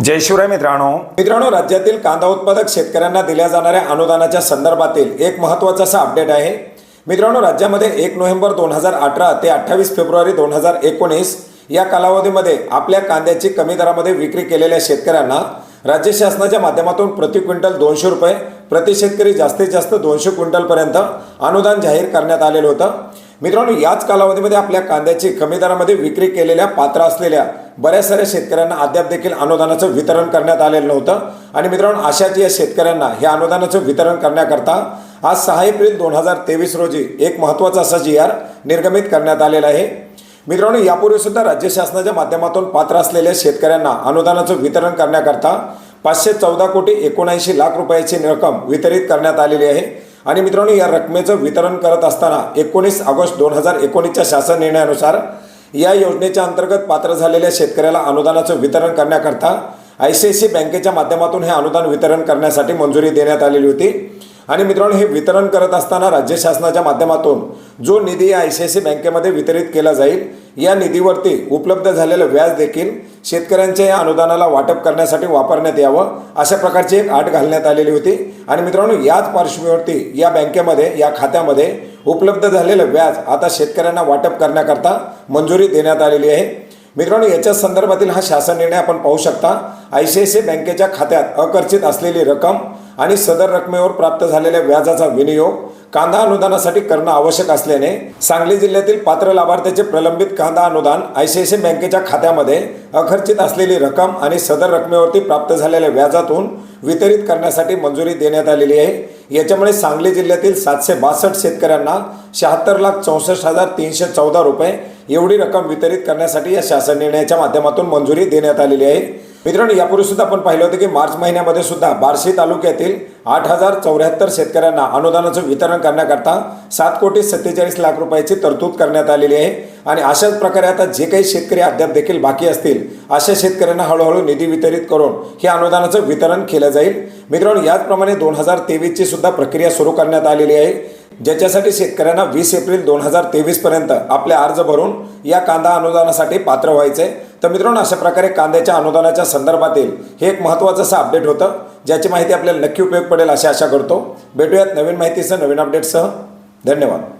जय शिवराय मित्रांनो. मित्रांनो राज्यातील कांदा उत्पादक शेतकऱ्यांना दिल्या जाणाऱ्या अनुदानाच्या संदर्भातील एक महत्त्वाचा असा अपडेट आहे. मित्रांनो राज्यामध्ये एक नोव्हेंबर दोन हजार अठरा ते अठ्ठावीस फेब्रुवारी दोन हजार एकोणीस या कालावधीमध्ये आपल्या कांद्याची कमी दरामध्ये विक्री केलेल्या शेतकऱ्यांना राज्य शासनाच्या माध्यमातून प्रति क्विंटल दोनशे रुपये प्रति शेतकरी जास्तीत जास्त दोनशे क्विंटलपर्यंत अनुदान जाहीर करण्यात आलेलं होतं. मित्रांनो याच कालावधीमध्ये आपल्या कांद्याची कमी दरामध्ये विक्री केलेल्या पात्र असलेल्या बऱ्याच साऱ्या शेतकऱ्यांना अद्याप देखील अनुदानाचं वितरण करण्यात आलेलं नव्हतं. आणि मित्रांनो अशाच या शेतकऱ्यांना हे अनुदानाचं वितरण करण्याकरता आज सहा एप्रिल दोन हजार तेवीस रोजी एक महत्त्वाचा असा जी आर निर्गमित करण्यात आलेला आहे. मित्रांनो यापूर्वी सुद्धा राज्य शासनाच्या माध्यमातून पात्र असलेल्या शेतकऱ्यांना अनुदानाचं वितरण करण्याकरता पाचशे चौदा कोटी एकोणऐंशी लाख रुपयाची रक्कम वितरित करण्यात आलेली आहे. आणि मित्रांनो या रकमेचं वितरण करत असताना एकोणीस ऑगस्ट दोन हजार एकोणीसच्या शासन निर्णयानुसार या योजनेच्या अंतर्गत पात्र झालेल्या शेतकऱ्याला अनुदानाचं वितरण करण्याकरता आय सी आय सी बँकेच्या माध्यमातून हे अनुदान वितरण करण्यासाठी मंजुरी देण्यात आलेली होती. आणि मित्रांनो हे वितरण करत असताना राज्य शासनाच्या माध्यमातून जो निधी आय सी आय सी बँकेमध्ये वितरित केला जाईल या निधीवरती उपलब्ध झालेलं व्याज देखील शेतकऱ्यांच्या या अनुदानाला वाटप करण्यासाठी वापरण्यात यावं अशा प्रकारची एक अट घालण्यात आलेली होती. आणि मित्रांनो याच पार्श्वभूमीवरती या बँकेमध्ये या खात्यामध्ये उपलब्ध झालेलं व्याज आता शेतकऱ्यांना वाटप करण्याकरता मंजुरी देण्यात आलेली आहे. मित्रांनो याच्या संदर्भातील हा शासन निर्णय आपण पाहू शकता. आय सी आय सी बँकेच्या खात्यात अकर्चित असलेली रक्कम आणि सदर रकमेवर प्राप्त झालेल्या व्याजाचा विनियोग कांदा अनुदानासाठी करणं आवश्यक असल्याने सांगली जिल्ह्यातील पात्र लाभार्थ्याचे प्रलंबित कांदा अनुदान आय सी आय सी बँकेच्या खात्यामध्ये अखर्चित असलेली रक्कम आणि सदर रकमेवरती प्राप्त झालेल्या व्याजातून वितरित करण्यासाठी मंजुरी देण्यात आलेली आहे. याच्यामुळे सांगली जिल्ह्यातील सातशे बासष्ट शेतकऱ्यांना शहात्तर लाख चौसष्ट हजार तीनशे चौदा रुपये एवढी रक्कम वितरित करण्यासाठी या शासन निर्णयाच्या माध्यमातून मंजुरी देण्यात आलेली आहे. मित्रांनो यापूर्वी सुद्धा आपण पाहिलं होतं की मार्च महिन्यामध्ये सुद्धा बार्शी तालुक्यातील आठ हजार चौऱ्याहत्तर शेतकऱ्यांना अनुदानाचं वितरण करण्याकरता सात कोटी सत्तेचाळीस लाख रुपयाची तरतूद करण्यात आलेली आहे. आणि अशाच प्रकारे आता जे काही शेतकरी अद्याप देखील बाकी असतील अशा शेतकऱ्यांना हळूहळू निधी वितरित करून हे अनुदानाचं वितरण केलं जाईल. मित्रांनो याचप्रमाणे दोन हजार तेवीसची सुद्धा प्रक्रिया सुरू करण्यात आलेली आहे. ज्याच्यासाठी शेतकऱ्यांना वीस एप्रिल दोन हजार तेवीसपर्यंत आपले अर्ज भरून या कांदा अनुदानासाठी पात्र व्हायचे. तर मित्रांनो अशा प्रकारे कांद्याच्या अनुदानाच्या संदर्भातील हे एक महत्त्वाचं असं अपडेट होतं ज्याची माहिती आपल्याला नक्की उपयोग पडेल अशी आशा करतो. भेटूयात नवीन माहितीसह नवीन अपडेटसह धन्यवाद.